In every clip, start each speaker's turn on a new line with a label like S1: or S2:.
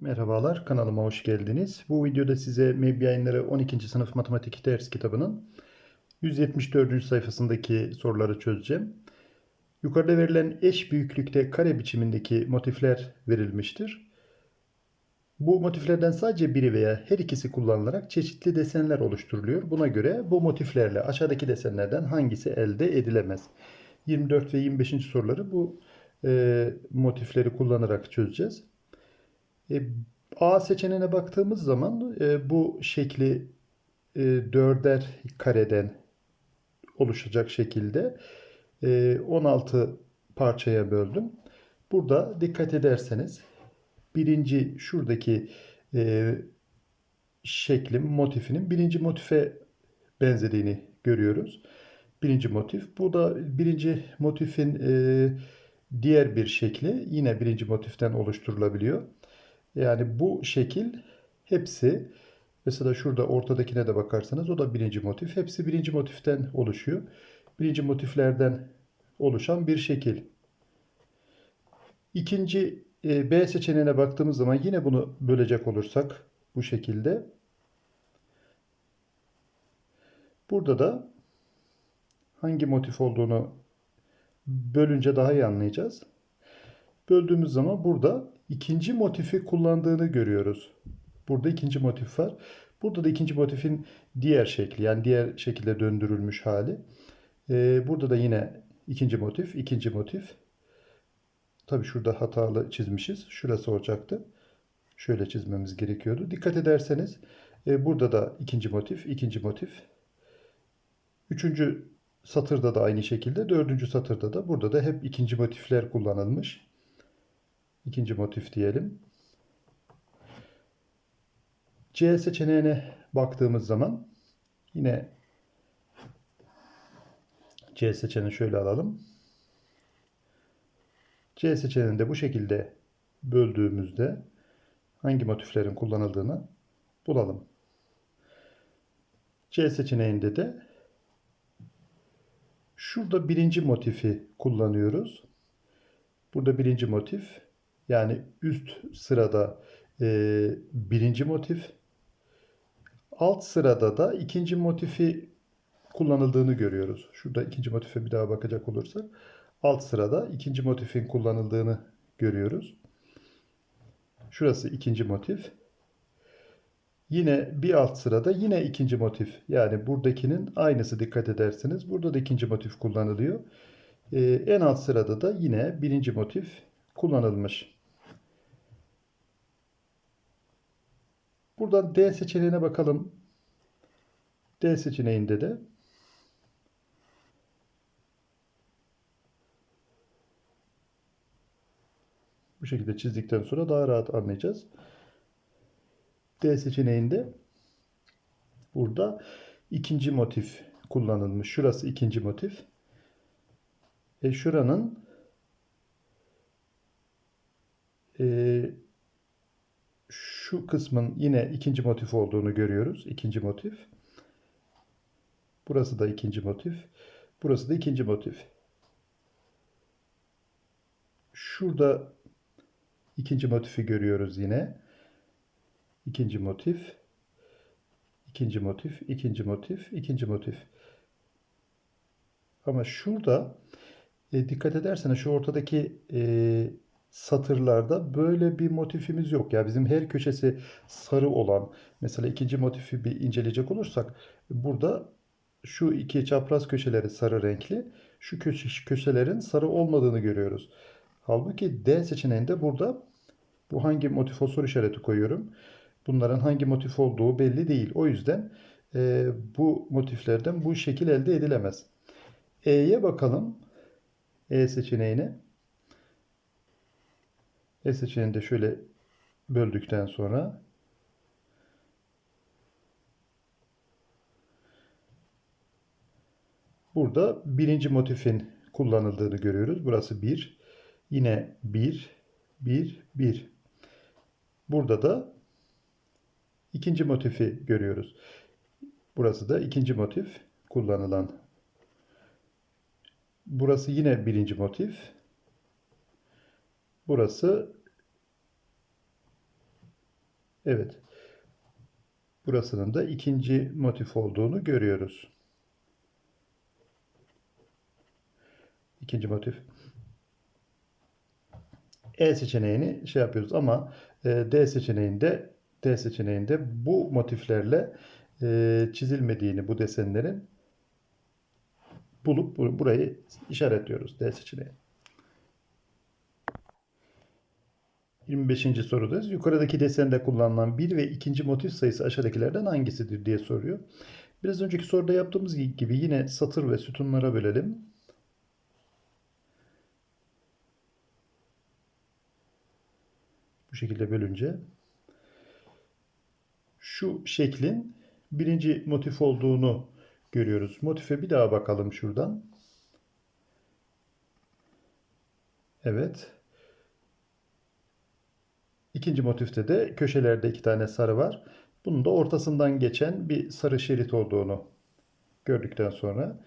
S1: Merhabalar, kanalıma hoş geldiniz. Bu videoda size MEB Yayınları 12. sınıf matematik ders kitabının 174. sayfasındaki soruları çözeceğim. Yukarıda verilen eş büyüklükte kare biçimindeki motifler verilmiştir. Bu motiflerden sadece biri veya her ikisi kullanılarak çeşitli desenler oluşturuluyor. Buna göre bu motiflerle aşağıdaki desenlerden hangisi elde edilemez? 24 ve 25. soruları bu e, motifleri kullanarak çözeceğiz. E, A seçeneğine baktığımız zaman e, bu şekli e, dörder kareden oluşacak şekilde e, 16 parçaya böldüm. Burada dikkat ederseniz birinci şuradaki e, şeklin motifinin birinci motife benzediğini görüyoruz. Birinci motif. Bu da birinci motifin e, diğer bir şekli yine birinci motiften oluşturulabiliyor. Yani bu şekil hepsi mesela şurada ortadakine de bakarsanız o da birinci motif. Hepsi birinci motiften oluşuyor. Birinci motiflerden oluşan bir şekil. İkinci e, B seçeneğine baktığımız zaman yine bunu bölecek olursak bu şekilde. Burada da hangi motif olduğunu bölünce daha iyi anlayacağız. Böldüğümüz zaman burada ikinci motifi kullandığını görüyoruz. Burada ikinci motif var. Burada da ikinci motifin diğer şekli yani diğer şekilde döndürülmüş hali. Ee, burada da yine ikinci motif, ikinci motif. Tabi şurada hatalı çizmişiz. Şurası olacaktı. Şöyle çizmemiz gerekiyordu. Dikkat ederseniz e, burada da ikinci motif, ikinci motif. Üçüncü satırda da aynı şekilde. Dördüncü satırda da burada da hep ikinci motifler kullanılmış. İkinci motif diyelim. C seçeneğine baktığımız zaman yine C seçeneğini şöyle alalım. C seçeneğinde bu şekilde böldüğümüzde hangi motiflerin kullanıldığını bulalım. C seçeneğinde de şurada birinci motifi kullanıyoruz. Burada birinci motif yani üst sırada e, birinci motif, alt sırada da ikinci motifi kullanıldığını görüyoruz. Şurada ikinci motife bir daha bakacak olursak alt sırada ikinci motifin kullanıldığını görüyoruz. Şurası ikinci motif. Yine bir alt sırada yine ikinci motif. Yani buradakinin aynısı dikkat ederseniz. Burada da ikinci motif kullanılıyor. Ee, en alt sırada da yine birinci motif kullanılmış. Buradan D seçeneğine bakalım. D seçeneğinde de bu şekilde çizdikten sonra daha rahat anlayacağız. D seçeneğinde burada ikinci motif kullanılmış. Şurası ikinci motif. E şuranın e, şu kısmın yine ikinci motif olduğunu görüyoruz. İkinci motif. Burası da ikinci motif. Burası da ikinci motif. Şurada ikinci motifi görüyoruz yine. İkinci motif. ikinci motif, ikinci motif, ikinci motif. Ama şurada e, dikkat ederseniz şu ortadaki e, satırlarda böyle bir motifimiz yok. Ya yani bizim her köşesi sarı olan mesela ikinci motifi bir inceleyecek olursak burada şu iki çapraz köşeleri sarı renkli. Şu köşe, köşelerin sarı olmadığını görüyoruz. Halbuki D seçeneğinde burada bu hangi motif o soru işareti koyuyorum. Bunların hangi motif olduğu belli değil. O yüzden e, bu motiflerden bu şekil elde edilemez. E'ye bakalım. E seçeneğine. E seçeneğini de şöyle böldükten sonra burada birinci motifin kullanıldığını görüyoruz. Burası 1. Yine 1, 1, 1. Burada da ikinci motifi görüyoruz. Burası da ikinci motif kullanılan. Burası yine birinci motif. Burası Evet. Burasının da ikinci motif olduğunu görüyoruz. İkinci motif. E seçeneğini şey yapıyoruz ama e, D seçeneğinde D seçeneğinde bu motiflerle e, çizilmediğini bu desenlerin bulup bu- burayı işaretliyoruz D seçeneği. 25. sorudayız. Yukarıdaki desende kullanılan bir ve ikinci motif sayısı aşağıdakilerden hangisidir diye soruyor. Biraz önceki soruda yaptığımız gibi yine satır ve sütunlara bölelim. Bu şekilde bölünce şu şeklin birinci motif olduğunu görüyoruz. Motife bir daha bakalım şuradan. Evet. İkinci motifte de köşelerde iki tane sarı var. Bunun da ortasından geçen bir sarı şerit olduğunu gördükten sonra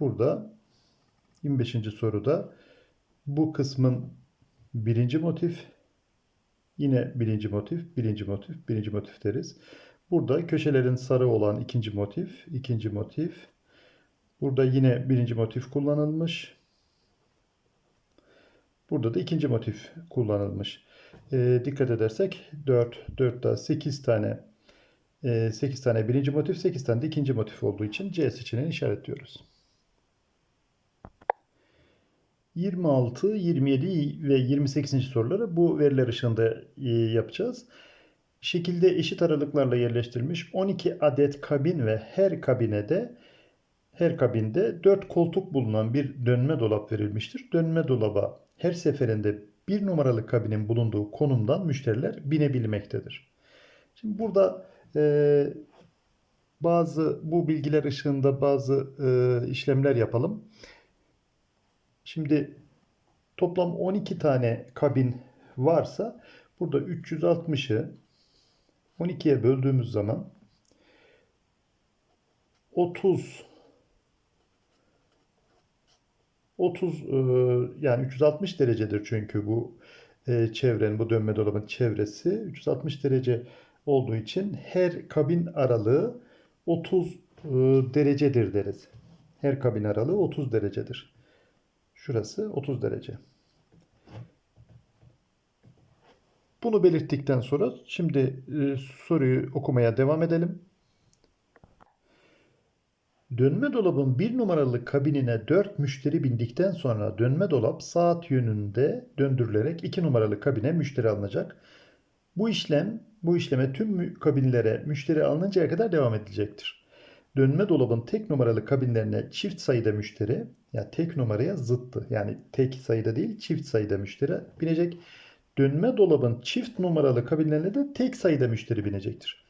S1: burada 25. soruda bu kısmın birinci motif yine birinci motif, birinci motif, birinci motif deriz. Burada köşelerin sarı olan ikinci motif, ikinci motif. Burada yine birinci motif kullanılmış. Burada da ikinci motif kullanılmış. E, dikkat edersek 4, 4 daha 8 tane e, 8 tane birinci motif, 8 tane de ikinci motif olduğu için C seçeneğini işaretliyoruz. 26, 27 ve 28. soruları bu veriler ışığında e, yapacağız. Şekilde eşit aralıklarla yerleştirilmiş 12 adet kabin ve her kabinede her kabinde 4 koltuk bulunan bir dönme dolap verilmiştir. Dönme dolaba her seferinde bir numaralı kabinin bulunduğu konumdan müşteriler binebilmektedir. Şimdi burada e, bazı bu bilgiler ışığında bazı e, işlemler yapalım. Şimdi toplam 12 tane kabin varsa burada 360'ı 12'ye böldüğümüz zaman 30 30 e, yani 360 derecedir çünkü bu e, çevrenin bu dönme dolabın çevresi 360 derece olduğu için her kabin aralığı 30 e, derecedir deriz. Her kabin aralığı 30 derecedir. Şurası 30 derece. Bunu belirttikten sonra şimdi soruyu okumaya devam edelim. Dönme dolabın bir numaralı kabinine 4 müşteri bindikten sonra dönme dolap saat yönünde döndürülerek 2 numaralı kabine müşteri alınacak. Bu işlem bu işleme tüm kabinlere müşteri alınıncaya kadar devam edilecektir. Dönme dolabın tek numaralı kabinlerine çift sayıda müşteri, ya tek numaraya zıttı. Yani tek sayıda değil, çift sayıda müşteri binecek. Dönme dolabın çift numaralı kabinlerine de tek sayıda müşteri binecektir.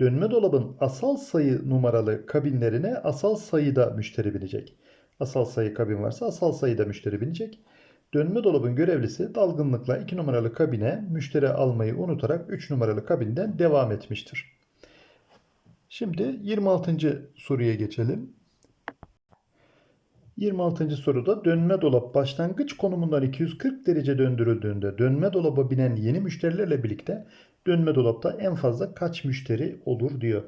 S1: Dönme dolabın asal sayı numaralı kabinlerine asal sayıda müşteri binecek. Asal sayı kabin varsa asal sayıda müşteri binecek. Dönme dolabın görevlisi dalgınlıkla 2 numaralı kabine müşteri almayı unutarak 3 numaralı kabinden devam etmiştir. Şimdi 26. soruya geçelim. 26. soruda dönme dolap başlangıç konumundan 240 derece döndürüldüğünde dönme dolaba binen yeni müşterilerle birlikte dönme dolapta en fazla kaç müşteri olur diyor.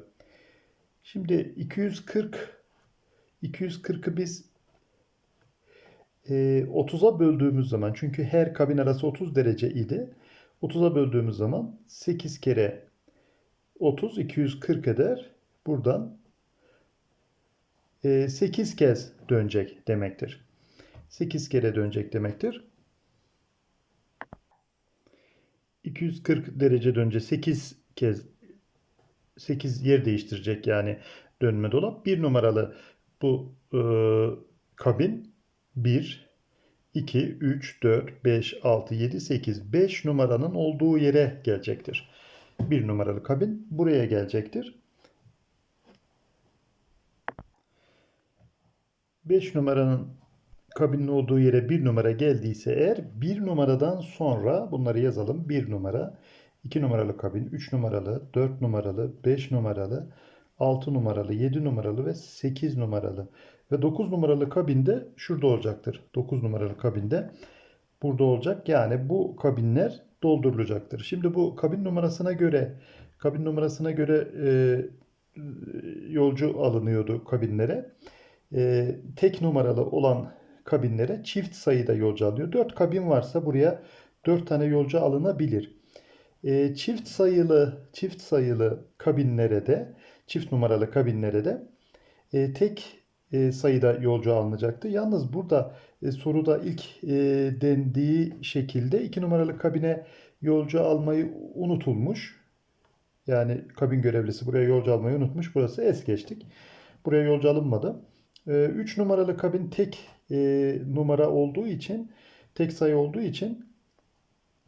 S1: Şimdi 240 240'ı biz e, 30'a böldüğümüz zaman çünkü her kabin arası 30 derece idi. 30'a böldüğümüz zaman 8 kere 30 240 eder. Buradan 8 kez dönecek demektir. 8 kere dönecek demektir. 240 derece dönünce 8 kez 8 yer değiştirecek yani dönme dolap. Bir numaralı bu e, kabin 1, 2, 3, 4, 5, 6, 7, 8. 5 numaranın olduğu yere gelecektir. Bir numaralı kabin buraya gelecektir. 5 numaranın kabinin olduğu yere 1 numara geldiyse eğer 1 numaradan sonra bunları yazalım. 1 numara, 2 numaralı kabin, 3 numaralı, 4 numaralı, 5 numaralı, 6 numaralı, 7 numaralı ve 8 numaralı. Ve 9 numaralı kabinde şurada olacaktır. 9 numaralı kabinde burada olacak. Yani bu kabinler doldurulacaktır. Şimdi bu kabin numarasına göre kabin numarasına göre e, yolcu alınıyordu kabinlere. E, tek numaralı olan kabinlere çift sayıda yolcu alıyor. 4 kabin varsa buraya 4 tane yolcu alınabilir. E, çift sayılı çift sayılı kabinlere de çift numaralı kabinlere de e, tek e, sayıda yolcu alınacaktı. Yalnız burada e, soruda ilk e, dendiği şekilde 2 numaralı kabine yolcu almayı unutulmuş. Yani kabin görevlisi buraya yolcu almayı unutmuş. Burası es geçtik. Buraya yolcu alınmadı. 3 numaralı kabin tek numara olduğu için tek sayı olduğu için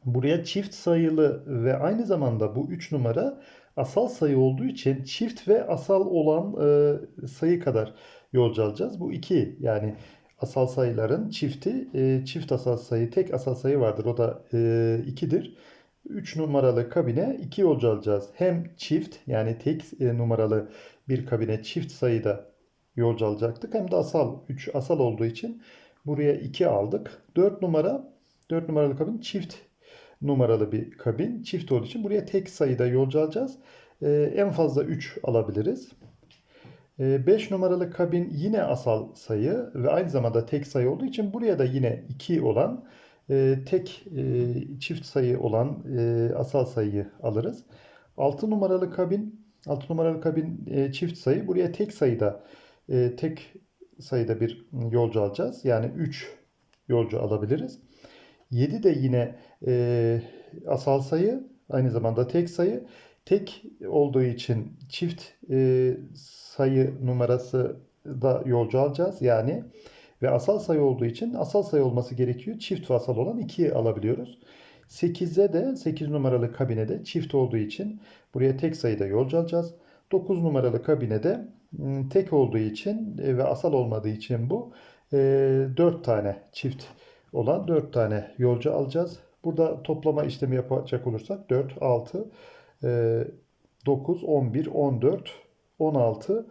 S1: buraya çift sayılı ve aynı zamanda bu 3 numara asal sayı olduğu için çift ve asal olan sayı kadar yolcu alacağız. Bu 2 yani asal sayıların çifti çift asal sayı tek asal sayı vardır. O da 2'dir. 3 numaralı kabine 2 yolcu alacağız. Hem çift yani tek numaralı bir kabine çift sayıda yolcu alacaktık. Hem de asal 3 asal olduğu için buraya 2 aldık. 4 numara 4 numaralı kabin çift numaralı bir kabin. Çift olduğu için buraya tek sayıda yolcu alacağız. Ee, en fazla 3 alabiliriz. 5 ee, numaralı kabin yine asal sayı ve aynı zamanda tek sayı olduğu için buraya da yine 2 olan e, tek e, çift sayı olan e, asal sayıyı alırız. 6 numaralı kabin 6 numaralı kabin çift sayı buraya tek sayıda e, tek sayıda bir yolcu alacağız. Yani 3 yolcu alabiliriz. 7 de yine e, asal sayı aynı zamanda tek sayı. Tek olduğu için çift e, sayı numarası da yolcu alacağız. Yani ve asal sayı olduğu için asal sayı olması gerekiyor. Çift ve asal olan 2'yi alabiliyoruz. 8'e de 8 numaralı kabinede çift olduğu için buraya tek sayıda yolcu alacağız. 9 numaralı kabinede tek olduğu için e, ve asal olmadığı için bu 4 e, tane çift olan 4 tane yolcu alacağız. Burada toplama işlemi yapacak olursak 4, 6, 9, 11, 14, 16,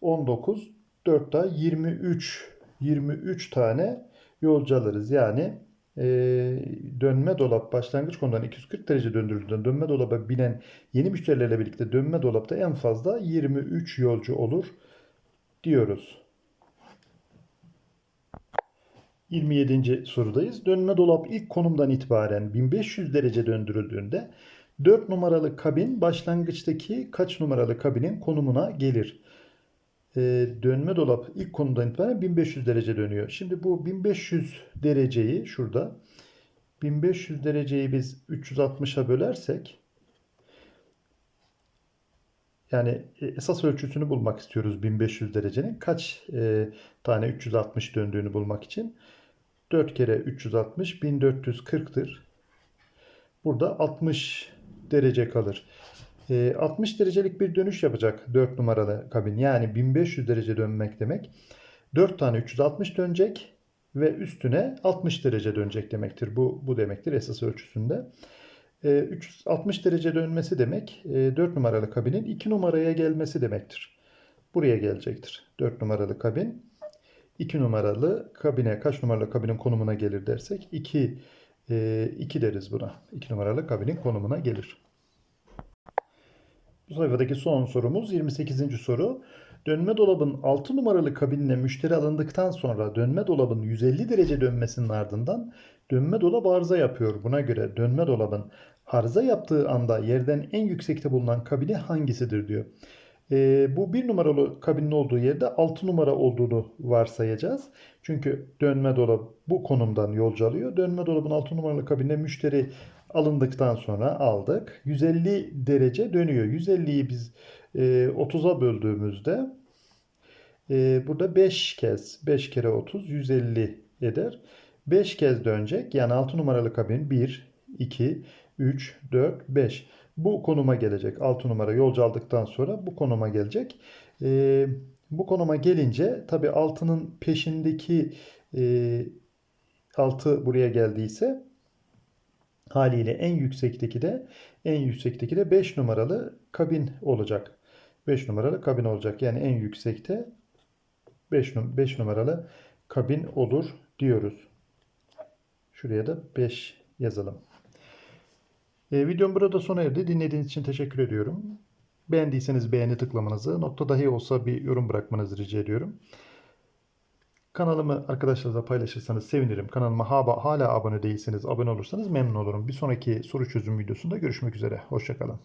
S1: 19, 4 daha 23 23 tane yolcu alırız. Yani e, dönme dolap başlangıç konudan 240 derece döndürüldüğünde dönme dolaba binen yeni müşterilerle birlikte dönme dolapta en fazla 23 yolcu olur diyoruz. 27. sorudayız. Dönme dolap ilk konumdan itibaren 1500 derece döndürüldüğünde 4 numaralı kabin başlangıçtaki kaç numaralı kabinin konumuna gelir? E, dönme dolap ilk konudan itibaren 1500 derece dönüyor. Şimdi bu 1500 dereceyi şurada 1500 dereceyi biz 360'a bölersek yani e, esas ölçüsünü bulmak istiyoruz 1500 derecenin. Kaç e, tane 360 döndüğünü bulmak için. 4 kere 360 1440'tır. Burada 60 derece kalır. 60 ee, derecelik bir dönüş yapacak 4 numaralı kabin. Yani 1500 derece dönmek demek. 4 tane 360 dönecek ve üstüne 60 derece dönecek demektir. Bu, bu demektir esas ölçüsünde. 360 ee, derece dönmesi demek 4 e, numaralı kabinin 2 numaraya gelmesi demektir. Buraya gelecektir. 4 numaralı kabin 2 numaralı kabine kaç numaralı kabinin konumuna gelir dersek 2 2 e, deriz buna. 2 numaralı kabinin konumuna gelir. Bu sayfadaki son sorumuz 28. soru. Dönme dolabın 6 numaralı kabinine müşteri alındıktan sonra dönme dolabın 150 derece dönmesinin ardından dönme dolap arıza yapıyor. Buna göre dönme dolabın arıza yaptığı anda yerden en yüksekte bulunan kabine hangisidir diyor. E, bu bir numaralı kabinin olduğu yerde 6 numara olduğunu varsayacağız. Çünkü dönme dolap bu konumdan yolcu alıyor. Dönme dolabın 6 numaralı kabine müşteri alındıktan sonra aldık. 150 derece dönüyor. 150'yi biz e, 30'a böldüğümüzde e, burada 5 kez 5 kere 30 150 eder. 5 kez dönecek. Yani 6 numaralı kabin 1, 2, 3, 4, 5. Bu konuma gelecek. 6 numara yolcu aldıktan sonra bu konuma gelecek. E, bu konuma gelince tabi 6'nın peşindeki e, 6 buraya geldiyse haliyle en yüksekteki de en yüksekteki de 5 numaralı kabin olacak. 5 numaralı kabin olacak. Yani en yüksekte 5, 5 numaralı kabin olur diyoruz. Şuraya da 5 yazalım. E, videom burada sona erdi. Dinlediğiniz için teşekkür ediyorum. Beğendiyseniz beğeni tıklamanızı, nokta dahi olsa bir yorum bırakmanızı rica ediyorum. Kanalımı arkadaşlarla paylaşırsanız sevinirim. Kanalıma hala abone değilseniz abone olursanız memnun olurum. Bir sonraki soru çözüm videosunda görüşmek üzere. Hoşçakalın.